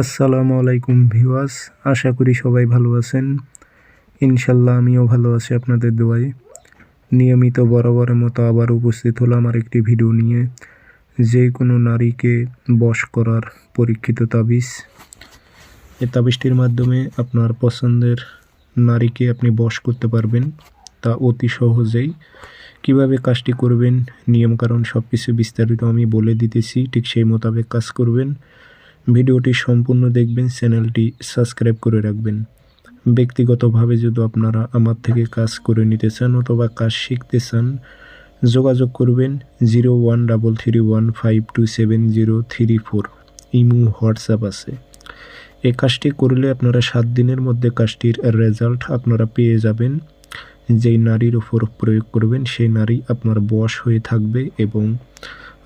আসসালামু আলাইকুম ভিউয়ার্স, আশা করি সবাই ভালো আছেন। ইনশাল্লাহ আমিও ভালো আছি আপনাদের দোয়ায়। নিয়মিত বরাবরের মতো আবার উপস্থিত হলাম আমার একটি ভিডিও নিয়ে। যে কোনো নারীকে বশ করার পরীক্ষিত তাবিজ। এই তাবিজটির মাধ্যমে আপনার পছন্দের নারীকে আপনি বশ করতে পারবেন। তা অতি সহজেই কীভাবে কাজটি করবেন, নিয়মকানুন সব কিছু বিস্তারিত আমি বলে দিতেছি, ঠিক সেই মোতাবেক কাজ করবেন। ভিডিওটি সম্পূর্ণ দেখবেন, চ্যানেলটি সাবস্ক্রাইব করে রাখবেন। ব্যক্তিগতভাবে যদি আপনারা আমার থেকে কাজ করে নিতে চান অথবা কাজ শিখতে চান, যোগাযোগ করবেন zero one double three one five two seven zero three four. Imo, WhatsApp আছে। এই কাজটি করলে আপনারা সাত দিনের মধ্যে কাজটির রেজাল্ট আপনারা পেয়ে যাবেন। যেই নারীর ওপর প্রয়োগ করবেন, সেই নারী আপনার বশ হয়ে থাকবে এবং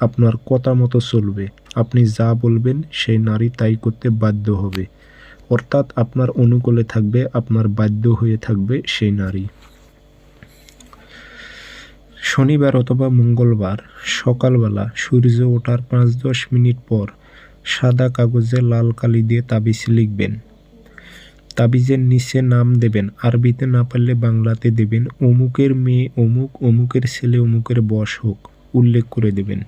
আপনার কথা মতো চলবে। আপনি যা বলবেন সেই নারী তাই করতে বাধ্য হবে। অর্থাৎ আপনার অনুকূলে থাকবে, আপনার বাধ্য হয়ে থাকবে সেই নারী। শনিবার অথবা মঙ্গলবার সকালবেলা সূর্য ওঠার পাঁচ দশ মিনিট পর সাদা কাগজে লাল কালি দিয়ে তাবিজ লিখবেন। তাবিজের নিচে নাম দেবেন, আরবিতে না পারলে বাংলাতে দেবেন, অমুকের মেয়ে অমুক, অমুকের ছেলে অমুকের বশ হোক, উল্লেখ করে দেবেন।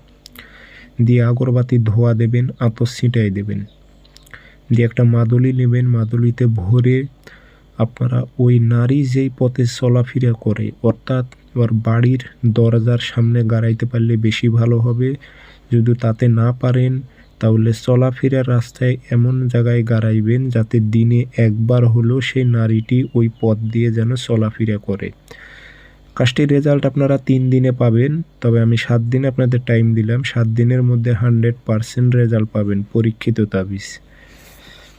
দিয়ে আগরবাতি ধোয়া দেবেন, আতস ছিটাই দেবেন। দিয়ে একটা মাদুলি নেবেন, মাদুলিতে ভরে আপনারা ওই নারী যেই পথে চলাফেরা করে, অর্থাৎ ওর বাড়ির দরজার সামনে গাড়াইতে পারলে বেশি ভালো হবে। যদি তাতে না পারেন, তাহলে চলাফেরার রাস্তায় এমন জায়গায় গাড়াইবেন যাতে দিনে একবার হলেও সেই নারীটি ওই পথ দিয়ে যেন চলাফেরা করে। কাজটির রেজাল্ট আপনারা তিন দিনে পাবেন, তবে আমি সাত দিন আপনাদের টাইম দিলাম। সাত দিনের মধ্যে হান্ড্রেড পারসেন্ট রেজাল্ট পাবেন পরীক্ষিত তাবিজ।